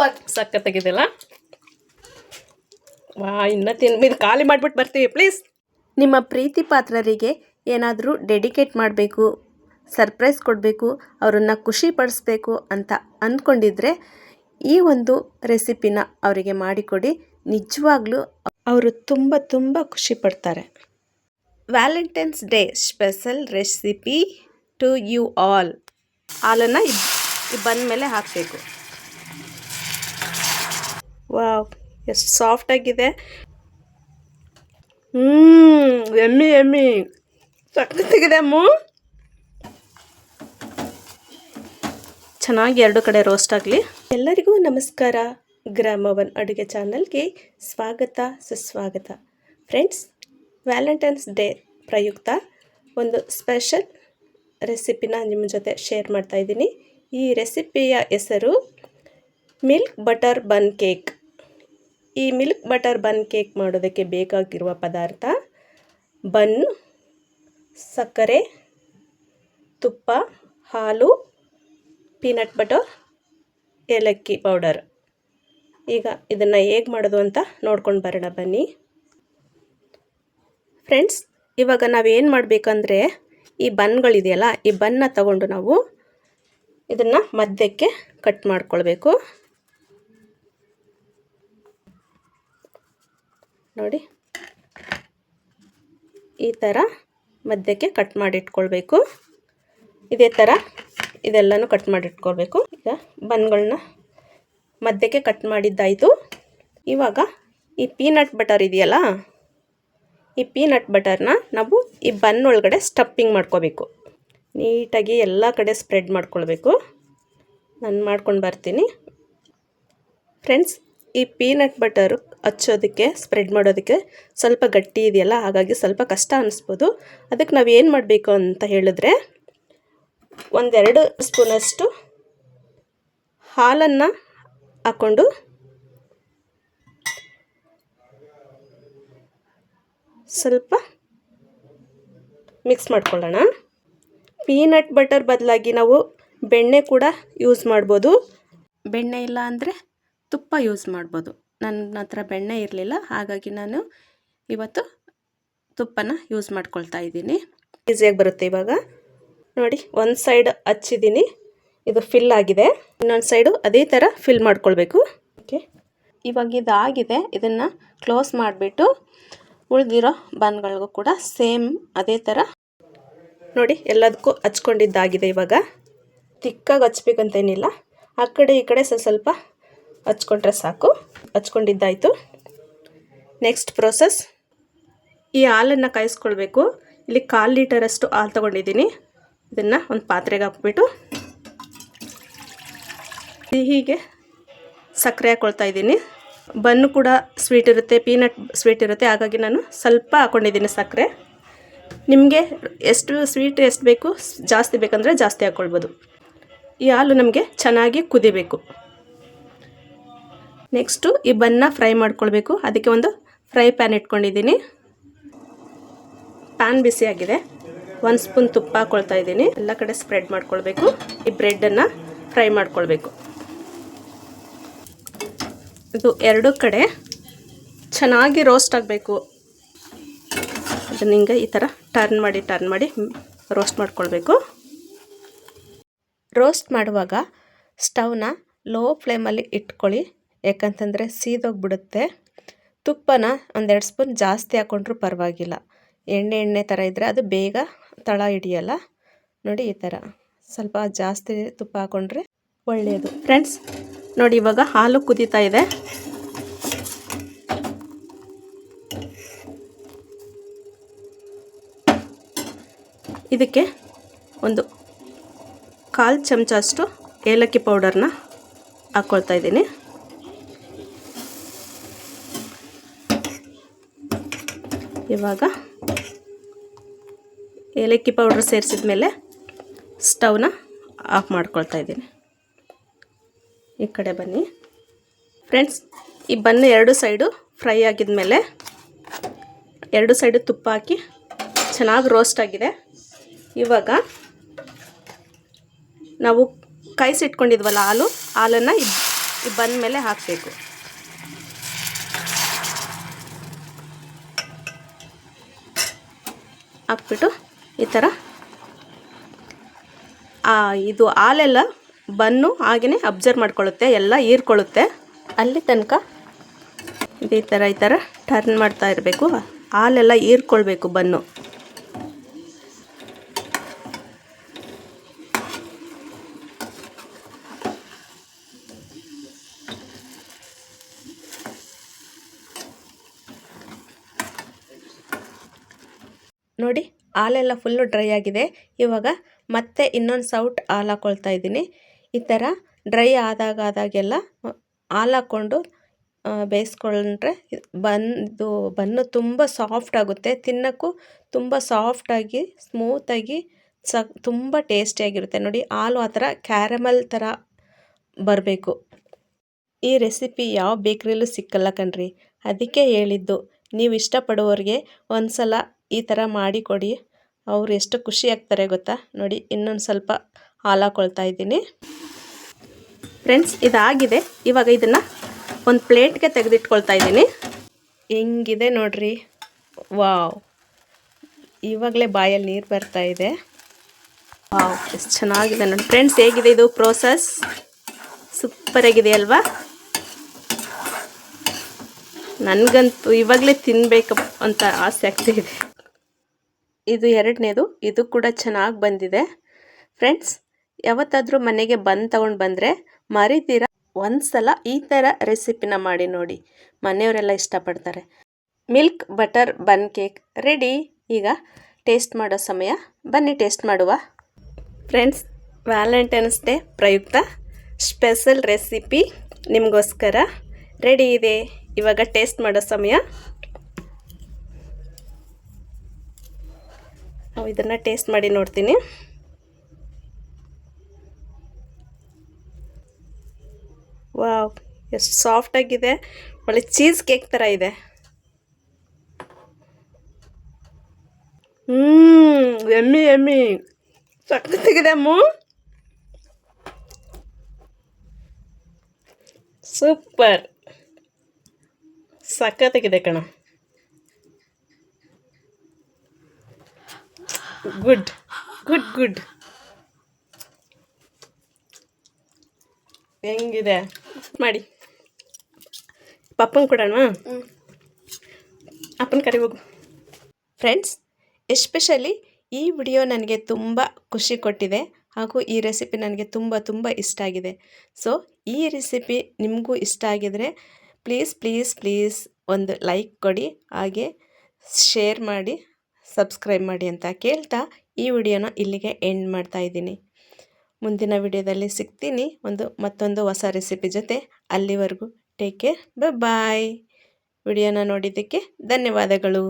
Super. ಸಖತ್ತಾಗಿದೆಯಲ್ಲ? ವಾ, ಇನ್ನ ತಿನ್, ಇದು ಖಾಲಿ ಮಾಡಿಬಿಟ್ಟು ಬರ್ತೀವಿ ಪ್ಲೀಸ್ ನಿಮ್ಮ ಪ್ರೀತಿ ಪಾತ್ರರಿಗೆ ಏನಾದರೂ ಡೆಡಿಕೇಟ್ ಮಾಡಬೇಕು ಸರ್ಪ್ರೈಸ್ ಕೊಡಬೇಕು, ಅವರನ್ನು ಖುಷಿ ಪಡಿಸ್ಬೇಕು ಅಂತ ಅಂದ್ಕೊಂಡಿದ್ರೆ ಈ ಒಂದು ರೆಸಿಪಿನ ಅವರಿಗೆ ಮಾಡಿಕೊಡಿ. ನಿಜವಾಗ್ಲೂ ಅವರು ತುಂಬ ತುಂಬ ಖುಷಿ ಪಡ್ತಾರೆ. Valentine's day special recipe to you all ಹಾಲನ್ನು ಬಂದ ಮೇಲೆ ಹಾಕಬೇಕು. ವಾವ್, ಎಷ್ಟು ಸಾಫ್ಟಾಗಿದೆ ಹ್ಞೂ ಎಮ್ಮಿ ಎಮ್ಮಿ. ಸಕ್ಕತ್ತಾಗಿದೆ ಅಮ್ಮು. ಚೆನ್ನಾಗಿ ಎರಡು ಕಡೆ ರೋಸ್ಟ್ ಆಗಲಿ. ಎಲ್ಲರಿಗೂ ನಮಸ್ಕಾರ. ಗ್ರಾಮವನ್ ಅಡುಗೆ ಚಾನಲ್ಗೆ ಸ್ವಾಗತ, ಸುಸ್ವಾಗತ. ಫ್ರೆಂಡ್ಸ್, ವ್ಯಾಲೆಂಟೈನ್ಸ್ ಡೇ ಪ್ರಯುಕ್ತ ಒಂದು ಸ್ಪೆಷಲ್ ರೆಸಿಪಿನ ನಿಮ್ಮ ಜೊತೆ ಶೇರ್ ಮಾಡ್ತಾ ಇದ್ದೀನಿ. ಈ ರೆಸಿಪಿಯ ಹೆಸರು ಮಿಲ್ಕ್ ಬಟರ್ ಬನ್ ಕೇಕ್. ಈ ಮಿಲ್ಕ್ ಬಟರ್ ಬನ್ ಕೇಕ್ ಮಾಡೋದಕ್ಕೆ ಬೇಕಾಗಿರುವ ಪದಾರ್ಥ ಬನ್, ಸಕ್ಕರೆ, ತುಪ್ಪ, ಹಾಲು, ಪೀನಟ್ ಬಟರ್, ಏಲಕ್ಕಿ ಪೌಡರ್. ಈಗ ಇದನ್ನು ಹೇಗೆ ಮಾಡೋದು ಅಂತ ನೋಡ್ಕೊಂಡು ಬರೋಣ ಬನ್ನಿ. ಫ್ರೆಂಡ್ಸ್, ಇವಾಗ ನಾವೇನು ಮಾಡಬೇಕಂದ್ರೆ ಈ ಬನ್ಗಳಿದೆಯಲ್ಲ, ಈ ಬನ್ನ ತಗೊಂಡು ನಾವು ಇದನ್ನು ಮಧ್ಯಕ್ಕೆ ಕಟ್ ಮಾಡ್ಕೊಳ್ಬೇಕು. ನೋಡಿ. ಈ ಥರ ಮಧ್ಯಕ್ಕೆ ಕಟ್ ಮಾಡಿ ಇಟ್ಕೊಳ್ಬೇಕು. ಇದೇ ಥರ ಇದೆಲ್ಲನೂ ಕಟ್ ಮಾಡಿ ಇಟ್ಕೊಳ್ಬೇಕು. ಈಗ ಬನ್ಗಳನ್ನ ಮಧ್ಯಕ್ಕೆ ಕಟ್ ಮಾಡಿದ್ದಾಯಿತು. ಇವಾಗ ಈ ಪೀನಟ್ ಬಟರ್ ಇದೆಯಲ್ಲ, ಈ ಪೀನಟ್ ಬಟರ್ನ ನಾವು ಈ ಬನ್ ಒಳಗಡೆ ಸ್ಟಪ್ಪಿಂಗ್ ಮಾಡ್ಕೋಬೇಕು. ನೀಟಾಗಿ ಎಲ್ಲ ಕಡೆ ಸ್ಪ್ರೆಡ್ ಮಾಡ್ಕೊಳ್ಬೇಕು. ನಾನು ಮಾಡ್ಕೊಂಡು ಬರ್ತೀನಿ. ಫ್ರೆಂಡ್ಸ್ ಈ ಪೀನಟ್ ಬಟರು ಹಚ್ಚೋದಕ್ಕೆ ಸ್ಪ್ರೆಡ್ ಮಾಡೋದಕ್ಕೆ ಸ್ವಲ್ಪ ಗಟ್ಟಿ ಇದೆಯಲ್ಲ, ಹಾಗಾಗಿ ಸ್ವಲ್ಪ ಕಷ್ಟ ಅನ್ನಿಸ್ಬೋದು ಅದಕ್ಕೆ ನಾವು ಏನು ಮಾಡಬೇಕು ಅಂತ ಹೇಳಿದ್ರೆ, ಒಂದೆರಡು ಸ್ಪೂನಷ್ಟು ಹಾಲನ್ನು ಹಾಕ್ಕೊಂಡು ಸ್ವಲ್ಪ ಮಿಕ್ಸ್ ಮಾಡ್ಕೊಳ್ಳೋಣ. ಪೀನಟ್ ಬಟರ್ ಬದಲಾಗಿ ನಾವು ಬೆಣ್ಣೆ ಕೂಡ ಯೂಸ್ ಮಾಡ್ಬೋದು. ಬೆಣ್ಣೆ ಇಲ್ಲ ಅಂದರೆ ತುಪ್ಪ ಯೂಸ್ ಮಾಡ್ಬೋದು. ನನ್ನ ಹತ್ರ ಬೆಣ್ಣೆ ಇರಲಿಲ್ಲ, ಹಾಗಾಗಿ ನಾನು ಇವತ್ತು ತುಪ್ಪನ ಯೂಸ್ ಮಾಡ್ಕೊಳ್ತಾ ಇದ್ದೀನಿ. ಈಸಿಯಾಗಿ ಬರುತ್ತೆ ಇವಾಗ. ನೋಡಿ, ಒಂದು ಸೈಡ್ ಹಚ್ಚಿದ್ದೀನಿ ಇದು ಫಿಲ್ ಆಗಿದೆ. ಇನ್ನೊಂದು ಸೈಡು ಅದೇ ಥರ ಫಿಲ್ ಮಾಡ್ಕೊಳ್ಬೇಕು. ಓಕೆ ಇವಾಗ ಇದಾಗಿದೆ, ಇದನ್ನು ಕ್ಲೋಸ್ ಮಾಡಿಬಿಟ್ಟು ಉಳಿದಿರೋ ಬನ್ಗಳಿಗೂ ಕೂಡ ಸೇಮ್ ಅದೇ ಥರ ನೋಡಿ, ಎಲ್ಲದಕ್ಕೂ ಹಚ್ಕೊಂಡಿದ್ದಾಗಿದೆ ಇವಾಗ. ತಿಕ್ಕಾಗಿ ಹಚ್ಬೇಕಂತೇನಿಲ್ಲ. ಆ ಕಡೆ ಈ ಕಡೆ ಸ್ವಲ್ಪ ಸ್ವಲ್ಪ ಹಚ್ಕೊಂಡ್ರೆ ಸಾಕು. ಹಚ್ಕೊಂಡಿದ್ದಾಯಿತು. ನೆಕ್ಸ್ಟ್ ಪ್ರೋಸೆಸ್ ಈ ಹಾಲನ್ನು ಕಾಯಿಸ್ಕೊಳ್ಬೇಕು. ಇಲ್ಲಿ ಕಾಲು ಲೀಟರಷ್ಟು ಹಾಲು ತೊಗೊಂಡಿದ್ದೀನಿ. ಇದನ್ನು ಒಂದು ಪಾತ್ರೆಗೆ ಹಾಕ್ಬಿಟ್ಟು. ಹೀಗೆ ಸಕ್ಕರೆ ಹಾಕ್ಕೊಳ್ತಾ ಇದ್ದೀನಿ. ಬನ್ನು ಕೂಡ ಸ್ವೀಟ್ ಇರುತ್ತೆ ಪೀನಟ್ ಸ್ವೀಟ್ ಇರುತ್ತೆ. ಹಾಗಾಗಿ ನಾನು ಸ್ವಲ್ಪ ಹಾಕ್ಕೊಂಡಿದ್ದೀನಿ ಸಕ್ಕರೆ. ನಿಮಗೆ ಎಷ್ಟು ಸ್ವೀಟ್ ಎಷ್ಟು ಬೇಕು ಜಾಸ್ತಿ ಬೇಕಂದರೆ ಜಾಸ್ತಿ ಹಾಕ್ಕೊಳ್ಬೋದು ಈ ಹಾಲು ನಮಗೆ ಚೆನ್ನಾಗಿ ಕುದಿಬೇಕು. ನೆಕ್ಸ್ಟು ಈ ಬನ್ನ ಫ್ರೈ ಮಾಡ್ಕೊಳ್ಬೇಕು. ಅದಕ್ಕೆ ಒಂದು ಫ್ರೈ ಪ್ಯಾನ್ ಇಟ್ಕೊಂಡಿದ್ದೀನಿ. ಪ್ಯಾನ್ ಬಿಸಿಯಾಗಿದೆ ಒಂದು ಸ್ಪೂನ್ ತುಪ್ಪ ಹಾಕೊಳ್ತಾ ಇದ್ದೀನಿ. ಎಲ್ಲ ಕಡೆ ಸ್ಪ್ರೆಡ್ ಮಾಡ್ಕೊಳ್ಬೇಕು. ಈ ಬ್ರೆಡ್ಡನ್ನು ಫ್ರೈ ಮಾಡ್ಕೊಳ್ಬೇಕು. ಇದು ಎರಡು ಕಡೆ ಚೆನ್ನಾಗಿ ರೋಸ್ಟ್ ಆಗಬೇಕು. ಅದನ್ನ ಹಿಂಗೆ ಈ ಥರ ಟರ್ನ್ ಮಾಡಿ ಟರ್ನ್ ಮಾಡಿ ರೋಸ್ಟ್ ಮಾಡ್ಕೊಳ್ಬೇಕು. ರೋಸ್ಟ್ ಮಾಡುವಾಗ ಸ್ಟವ್ನ ಲೋ ಫ್ಲೇಮಲ್ಲಿ ಇಟ್ಕೊಳ್ಳಿ. ಯಾಕಂತಂದರೆ ಸೀದೋಗ್ಬಿಡುತ್ತೆ. ತುಪ್ಪನ ಒಂದೆರಡು ಸ್ಪೂನ್ ಜಾಸ್ತಿ ಹಾಕ್ಕೊಂಡ್ರೂ ಪರವಾಗಿಲ್ಲ. ಎಣ್ಣೆ ಎಣ್ಣೆ ಥರ ಇದ್ದರೆ ಅದು ಬೇಗ ತಳ ಹಿಡಿಯಲ್ಲ. ನೋಡಿ ಈ ಥರ ಸ್ವಲ್ಪ ಜಾಸ್ತಿ ತುಪ್ಪ ಹಾಕ್ಕೊಂಡ್ರೆ ಒಳ್ಳೆಯದು ಫ್ರೆಂಡ್ಸ್ ನೋಡಿ ಇವಾಗ ಹಾಲು ಕುದೀತಾ ಇದೆ. ಇದಕ್ಕೆ ಒಂದು ಕಾಲು ಚಮಚ ಅಷ್ಟು ಏಲಕ್ಕಿ ಪೌಡರ್ನ ಹಾಕ್ಕೊಳ್ತಾ ಇದ್ದೀನಿ. ಇವಾಗ ಏಲಕ್ಕಿ ಪೌಡ್ರ್ ಸೇರಿಸಿದ ಮೇಲೆ ಸ್ಟವ್ನ ಆಫ್ ಮಾಡ್ಕೊಳ್ತಾ ಇದ್ದೀನಿ. ಈ ಕಡೆ ಬನ್ನಿ. ಫ್ರೆಂಡ್ಸ್, ಈ ಬನ್ನು ಎರಡು ಸೈಡು ಫ್ರೈ ಆಗಿದ ಮೇಲೆ ಎರಡು ಸೈಡು ತುಪ್ಪ ಹಾಕಿ ಚೆನ್ನಾಗಿ ರೋಸ್ಟ್ ಆಗಿದೆ. ಇವಾಗ ನಾವು ಕಾಯಿಸಿಟ್ಕೊಂಡಿದ್ವಲ್ಲ ಹಾಲು, ಹಾಲನ್ನು ಈ ಬಂದ ಮೇಲೆ ಹಾಕಬೇಕು. ಹಾಕ್ಬಿಟ್ಟು ಈ ಥರ. ಇದು ಹಾಲೆಲ್ಲ ಬನ್ನು ಹಾಗೆಯೇ ಅಬ್ಸರ್ವ್ ಮಾಡ್ಕೊಳ್ಳುತ್ತೆ, ಎಲ್ಲ ಹೀರ್ಕೊಳ್ಳುತ್ತೆ. ಅಲ್ಲಿ ತನಕ ಇದೇ ಥರ ಈ ಥರ ಟರ್ನ್ ಮಾಡ್ತಾ ಇರಬೇಕು. ಹಾಲೆಲ್ಲ ಹೀರ್ಕೊಳ್ಬೇಕು ಬನ್ನು. ನೋಡಿ, ಹಾಲೆಲ್ಲ ಫುಲ್ಲು ಡ್ರೈ ಆಗಿದೆ. ಇವಾಗ ಮತ್ತೆ ಇನ್ನೊಂದು ಸೌಟ್ ಹಾಲು ಹಾಕ್ಕೊಳ್ತಾ ಇದ್ದೀನಿ. ಈ ಥರ ಡ್ರೈ ಆದಾಗ ಆದಾಗೆಲ್ಲ, ಹಾಲು ಹಾಕ್ಕೊಂಡು ಬೇಯಿಸ್ಕೊಂಡ್ರೆ ಬಂದು, ಬನ್ನು ತುಂಬ ಸಾಫ್ಟ್ ಆಗುತ್ತೆ. ತಿನ್ನೋಕ್ಕೂ ತುಂಬ ಸಾಫ್ಟಾಗಿ ಸ್ಮೂತಾಗಿ ಸ ತುಂಬ ಟೇಸ್ಟಿಯಾಗಿರುತ್ತೆ ನೋಡಿ, ಹಾಲು ಆ ಥರ ಕ್ಯಾರಮಲ್ ಥರ ಬರಬೇಕು. ಈ ರೆಸಿಪಿ ಯಾವ ಬೇಕ್ರಿಲೂ ಸಿಕ್ಕಲ್ಲ ಕಣ್ರಿ. ಅದಕ್ಕೆ ಹೇಳಿದ್ದು. ನೀವು ಇಷ್ಟಪಡುವವ್ರಿಗೆ ಒಂದು ಸಲ ಈ ಥರ ಮಾಡಿಕೊಡಿ. ಅವ್ರು ಎಷ್ಟು ಖುಷಿ ಆಗ್ತಾರೆ ಗೊತ್ತಾ? ನೋಡಿ, ಇನ್ನೊಂದು ಸ್ವಲ್ಪ ಹಾಲು ಹಾಕ್ಕೊಳ್ತಾ ಇದ್ದೀನಿ. ಫ್ರೆಂಡ್ಸ್, ಇದಾಗಿದೆ. ಇವಾಗ ಇದನ್ನು ಒಂದು ಪ್ಲೇಟ್ಗೆ ತೆಗೆದಿಟ್ಕೊಳ್ತಾ ಇದ್ದೀನಿ. ಹೆಂಗಿದೆ ನೋಡ್ರಿ. ವಾವ್. ಇವಾಗಲೇ ಬಾಯಲ್ಲಿ ನೀರು ಬರ್ತಾ ಇದೆ. ವಾವ್, ಎಷ್ಟು ಚೆನ್ನಾಗಿದೆ ನೋಡಿ ಫ್ರೆಂಡ್ಸ್, ಹೇಗಿದೆ ಇದು ಪ್ರೋಸೆಸ್ ಸೂಪರಾಗಿದೆ ಅಲ್ವಾ ನನಗಂತೂ ಇವಾಗಲೇ ತಿನ್ನಬೇಕು ಅಂತ ಆಸೆ ಆಗ್ತಿದೆ ಇದೆ. ಇದು ಎರಡನೇದು. ಇದು ಕೂಡ ಚೆನ್ನಾಗಿ ಬಂದಿದೆ. ಫ್ರೆಂಡ್ಸ್, ಯಾವತ್ತಾದರೂ ಮನೆಗೆ ಬಂದು ತಗೊಂಡು ಬಂದರೆ ಮರಿತೀರ? ಒಂದು ಸಲ ಈ ಥರ ರೆಸಿಪಿನ ಮಾಡಿ ನೋಡಿ. ಮನೆಯವರೆಲ್ಲ ಇಷ್ಟಪಡ್ತಾರೆ. Milk butter bun cake ready. ಈಗ ಟೇಸ್ಟ್ ಮಾಡೋ ಸಮಯ. ಬನ್ನಿ, ಟೇಸ್ಟ್ ಮಾಡುವ. ಫ್ರೆಂಡ್ಸ್, ವ್ಯಾಲೆಂಟೈನ್ಸ್ ಡೇ ಪ್ರಯುಕ್ತ ಸ್ಪೆಷಲ್ ರೆಸಿಪಿ ನಿಮಗೋಸ್ಕರ ರೆಡಿ ಇದೆ. ಇವಾಗ ಟೇಸ್ಟ್ ಮಾಡೋ ಸಮಯ. ನಾವು ಇದನ್ನು ಟೇಸ್ಟ್ ಮಾಡಿ ನೋಡ್ತೀನಿ. ವಾವ್, ಎಷ್ಟು ಸಾಫ್ಟಾಗಿದೆ ಒಳ್ಳೆ ಚೀಸ್ ಕೇಕ್ ಥರ ಇದೆ. ಹ್ಞೂ ಎಮ್ಮಿ ಎಮ್ಮಿ. ಸಕ್ಕತ್ತಾಗಿದೆ ಅಮ್ಮು. ಸೂಪರ್. ಸಖತ್ತಾಗಿದೆ ಕಣ. ಗುಡ್ ಗುಡ್ ಗುಡ್ ಹೆಂಗಿದೆ? ಮಾಡಿ. ಪಪ್ಪನ ಕೊಡೋಣ ಅಪ್ಪನ ಕಡೆ ಹೋಗು. ಫ್ರೆಂಡ್ಸ್ ಎಸ್ಪೆಷಲಿ ಈ ವಿಡಿಯೋ ನನಗೆ ತುಂಬ ಖುಷಿ ಕೊಟ್ಟಿದೆ ಹಾಗೂ ಈ ರೆಸಿಪಿ ನನಗೆ ತುಂಬ ತುಂಬ ಇಷ್ಟ ಆಗಿದೆ. ಸೊ ಈ ರೆಸಿಪಿ ನಿಮಗೂ ಇಷ್ಟ ಆಗಿದರೆ ಪ್ಲೀಸ್ ಪ್ಲೀಸ್ ಪ್ಲೀಸ್ ಒಂದು ಲೈಕ್ ಕೊಡಿ, ಹಾಗೆ ಶೇರ್ ಮಾಡಿ ಸಬ್ಸ್ಕ್ರೈಬ್ ಮಾಡಿ ಅಂತ ಕೇಳ್ತಾ ಈ ವಿಡಿಯೋನ ಇಲ್ಲಿಗೆ ಎಂಡ್ ಮಾಡ್ತಾ ಇದ್ದೀನಿ. ಮುಂದಿನ ವಿಡಿಯೋದಲ್ಲಿ ಸಿಗ್ತೀನಿ ಒಂದು ಮತ್ತೊಂದು ಹೊಸ ರೆಸಿಪಿ ಜೊತೆ ಅಲ್ಲಿವರೆಗೂ. ಟೇಕ್ ಕೇರ್ ಬಾಯ್ ವಿಡಿಯೋನ ನೋಡಿದ್ದಕ್ಕೆ ಧನ್ಯವಾದಗಳು.